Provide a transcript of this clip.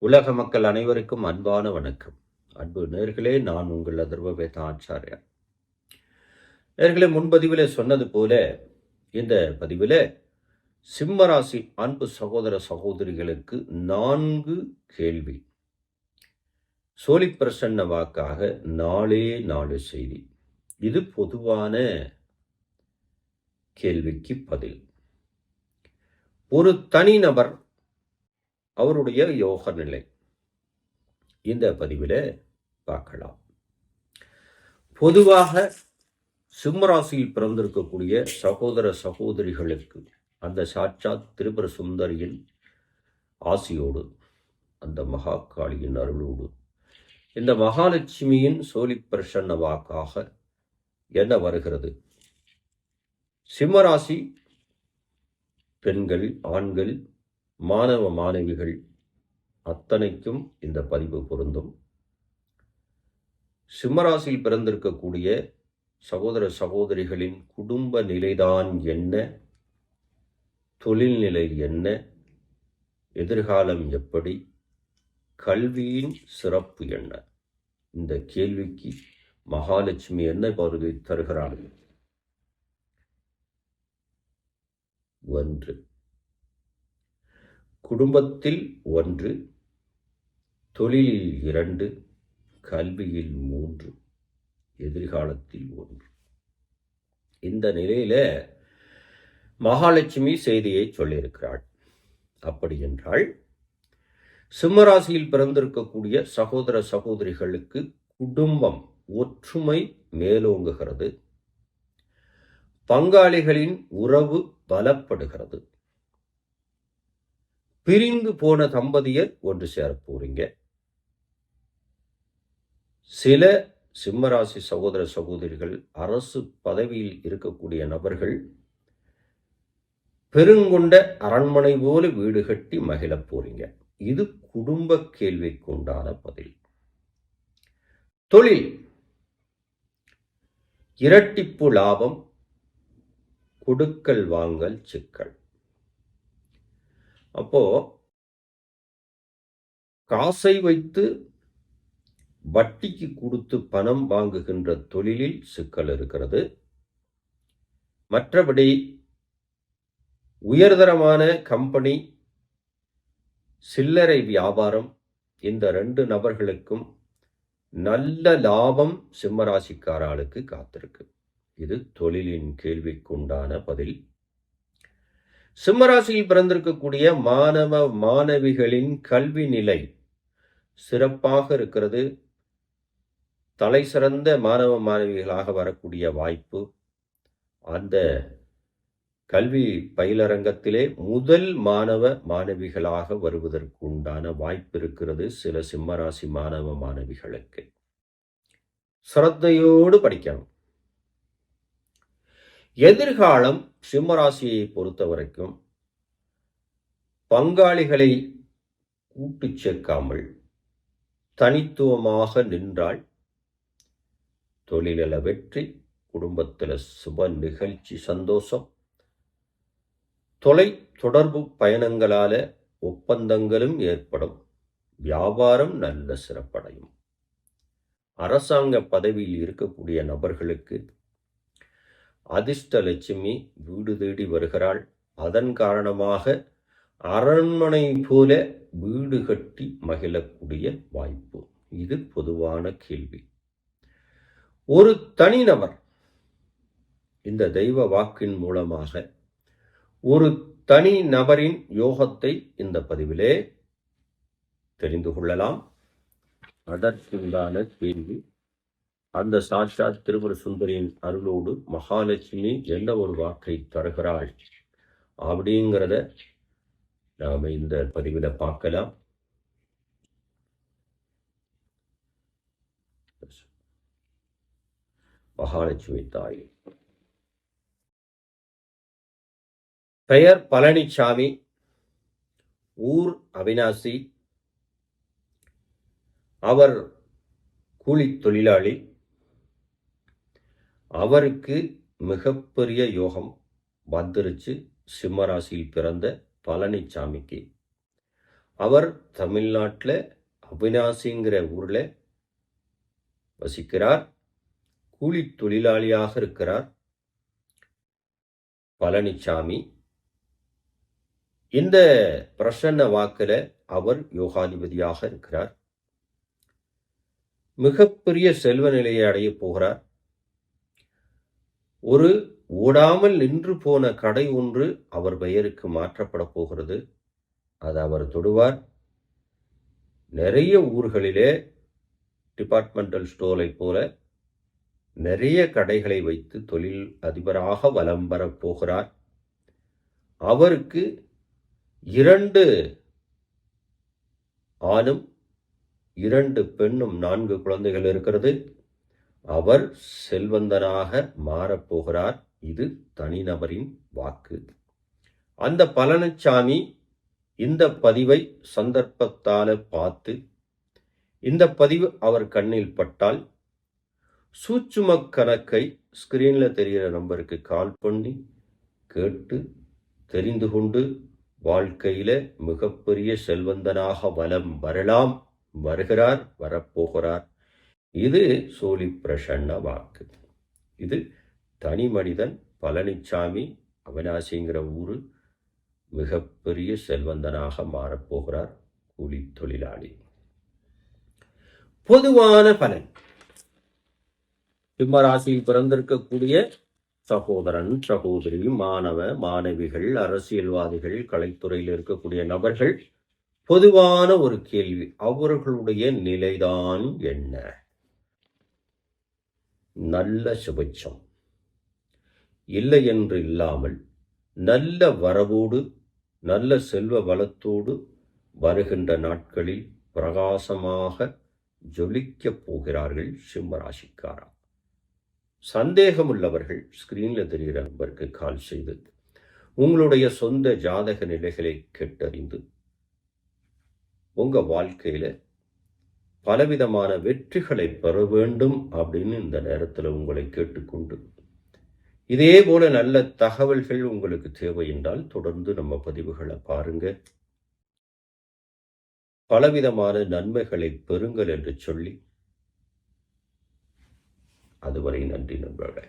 உலக மக்கள் அனைவருக்கும் அன்பான வணக்கம். அன்பு நேர்களே நான் உங்கள் அதர்வவேத ஆச்சாரியா. நேர்களே முன்பதிவில் சொன்னது போல இந்த பதிவில் சிம்மராசி அன்பு சகோதர சகோதரிகளுக்கு நான்கு கேள்வி. சோழி பிரசன்ன வாக்காக நாளே நாலு செய்தி. இது பொதுவான கேள்விக்கு பதில். ஒரு தனிநபர் அவருடைய யோக நிலை. இந்த பதிவில் பார்க்கலாம். பொதுவாக சிம்மராசியில் பிறந்திருக்கக்கூடிய சகோதர சகோதரிகளுக்கு அந்த சாட்சாத் திரிபுர சுந்தரியின் ஆசியோடு அந்த மகாகாளியின் அருளோடு இந்த மகாலட்சுமியின் சோழி பிரசன்ன வாக்காக என்ன வருகிறது? சிம்மராசி பெண்கள் ஆண்கள் மாணவ மாணவிகள் அத்தனைக்கும் இந்த பதிவு பொருந்தும். சிம்மராசியில் பிறந்திருக்கக்கூடிய சகோதர சகோதரிகளின் குடும்ப நிலைதான் என்ன? தொழில்நிலை என்ன? எதிர்காலம் எப்படி? கல்வியின் சிறப்பு என்ன? இந்த கேள்விக்கு மகாலட்சுமி என்ன பருகை தருகிறார்கள் ஒன்று. குடும்பத்தில் ஒன்று தொழிலில் இரண்டு கல்வியில் மூன்று எதிர்காலத்தில் ஒன்று. இந்த நிலையில மகாலட்சுமி செய்தியை சொல்லியிருக்கிறாள். அப்படி என்றால் சிம்மராசியில் பிறந்திருக்கக்கூடிய சகோதர சகோதரிகளுக்கு குடும்பம் ஒற்றுமை மேலோங்குகிறது. பங்காளிகளின் உறவு பலப்படுகிறது. பிரிந்து போன தம்பதியர் ஒன்று சேர போறீங்க சில சிம்மராசி சகோதர சகோதரிகள் அரசு பதவியில் இருக்கக்கூடிய நபர்கள் பெருங்கொண்ட அரண்மனை போல வீடு கட்டி மகிழப் போறீங்க. இது குடும்ப கேள்விக்கு உண்டான பதில். தொழில். இரட்டிப்பு லாபம் கொடுக்கல் வாங்கல் சிக்கல். அப்போ காசை வைத்து வட்டிக்கு கொடுத்து பணம் வாங்குகின்ற தொழிலில் சிக்கல் இருக்கிறது. மற்றபடி உயர்தரமான கம்பெனி சில்லறை வியாபாரம் இந்த ரெண்டு நபர்களுக்கும் நல்ல லாபம் சிம்மராசிக்காராளுக்கு காத்திருக்கு. இது தொழிலின் கேள்விக்குண்டான பதில். சிம்மராசியில் பிறந்திருக்கக்கூடிய மாணவ மாணவிகளின் கல்வி நிலை சிறப்பாக இருக்கிறது. தலை சிறந்த மாணவ மாணவிகளாக வரக்கூடிய வாய்ப்பு. அந்த கல்வி பயிலரங்கத்திலே முதல் மாணவ மாணவிகளாக வருவதற்கு உண்டான வாய்ப்பு இருக்கிறது சில சிம்மராசி மாணவ மாணவிகளுக்கு. சிரத்தையோடு படிக்கணும். எதிர்காலம் சிம்மராசியை பொறுத்த வரைக்கும் பங்காளிகளை கூட்டு சேர்க்காமல் தனித்துவமாக நின்றால் தொழிலில் வெற்றி குடும்பத்தில் சுப நிகழ்ச்சி சந்தோஷம் தொலை தொடர்பு பயணங்களால ஒப்பந்தங்களும் ஏற்படும். வியாபாரம் நல்ல சிறப்படையும். அரசாங்க பதவியில் இருக்கக்கூடிய நபர்களுக்கு அதிர்ஷ்டலட்சுமி வீடு தேடி வருகிறாள். அதன் காரணமாக அரண்மனை போல வீடு கட்டி மகிழக்கூடிய வாய்ப்பு. இது பொதுவான கேள்வி. ஒரு தனிநபர் இந்த தெய்வ வாக்கின் மூலமாக ஒரு தனி நபரின் யோகத்தை இந்த பதிவிலே தெரிந்து கொள்ளலாம். அதற்குண்டான கேள்வி அந்த சாட்சாத் திருமண சுந்தரியின் அருளோடு மகாலட்சுமி என்ன ஒரு வாக்கை தருகிறாள் அப்படிங்கிறத நாம் இந்த பதிவில் பார்க்கலாம். மகாலட்சுமி தாய். பெயர் பழனிசாமி ஊர் அவினாசி. அவர் கூலி தொழிலாளி. அவருக்கு மிகப்பெரிய யோகம் வந்துருச்சு சிம்மராசியில் பிறந்த பழனிசாமிக்கு அவர் தமிழ்நாட்டில் அவினாசிங்கிற ஊரில் வசிக்கிறார். கூலி தொழிலாளியாக இருக்கிறார். பழனிசாமி இந்த பிரசன்ன வாக்கில் அவர் யோகாதிபதியாக இருக்கிறார். மிகப்பெரிய செல்வ நிலையை அடையப் போகிறார். ஒரு ஓடாமல் நின்று போன கடை ஒன்று அவர் பெயருக்கு மாற்றப்பட போகிறது. அது அவர் தொடுவார். நிறைய ஊர்களிலே டிபார்ட்மெண்டல் ஸ்டோரை போல நிறைய கடைகளை வைத்து தொழில் அதிபராக வலம் வரப் போகிறார். அவருக்கு இரண்டு ஆணும் இரண்டு பெண்ணும் நான்கு குழந்தைகள் இருக்கிறது. அவர் செல்வந்தனாக மாறப்போகிறார். இது தனிநபரின் வாக்கு. அந்த பழனிசாமி இந்த பதிவை சந்தர்ப்பத்தால பார்த்து இந்த பதிவு அவர் கண்ணில் பட்டால் சூட்சும கணக்கை ஸ்கிரீன்ல தெரிகிற நம்பருக்கு கால் பண்ணி கேட்டு தெரிந்து கொண்டு வாழ்க்கையில மிகப்பெரிய செல்வந்தனாக வலம் வரலாம் வருகிறார் வரப்போகிறார். இது சோழி பிரசன்ன வாக்கு. இது தனி மனிதன் பழனிச்சாமி அவினாசிங்கிற ஊர் மிகப்பெரிய செல்வந்தனாக மாறப்போகிறார் கூலி தொழிலாளி. பொதுவான பலன். சிம்மராசியில் பிறந்திருக்கக்கூடிய சகோதரன் சகோதரி மாணவ மாணவிகள் அரசியல்வாதிகள் கலைத்துறையில் இருக்கக்கூடிய நபர்கள் பொதுவான ஒரு கேள்வி அவர்களுடைய நிலைதான் என்ன? நல்ல சுபிட்சம். இல்லை என்று இல்லாமல் நல்ல வரவோடு நல்ல செல்வ வளத்தோடு வருகின்ற நாட்களில் பிரகாசமாக ஜொலிக்கப் போகிறார்கள் சிம்மராசிக்காரா சந்தேகமுள்ளவர்கள் ஸ்கிரீனில் தெரிகிற நம்பருக்கு கால் செய்து உங்களுடைய சொந்த ஜாதக நிலைகளை கேட்டறிந்து உங்கள் வாழ்க்கையில் பலவிதமான வெற்றிகளை பெற வேண்டும் அப்படின்னு இந்த நேரத்தில் உங்களை கேட்டுக்கொண்டு. இதே போல நல்ல தகவல்கள் உங்களுக்கு தேவை என்றால் தொடர்ந்து நம்ம பதிவுகளை பாருங்க. பலவிதமான நன்மைகளை பெறுங்கள் என்று சொல்லி. அதுவரை நன்றி நண்பர்களே.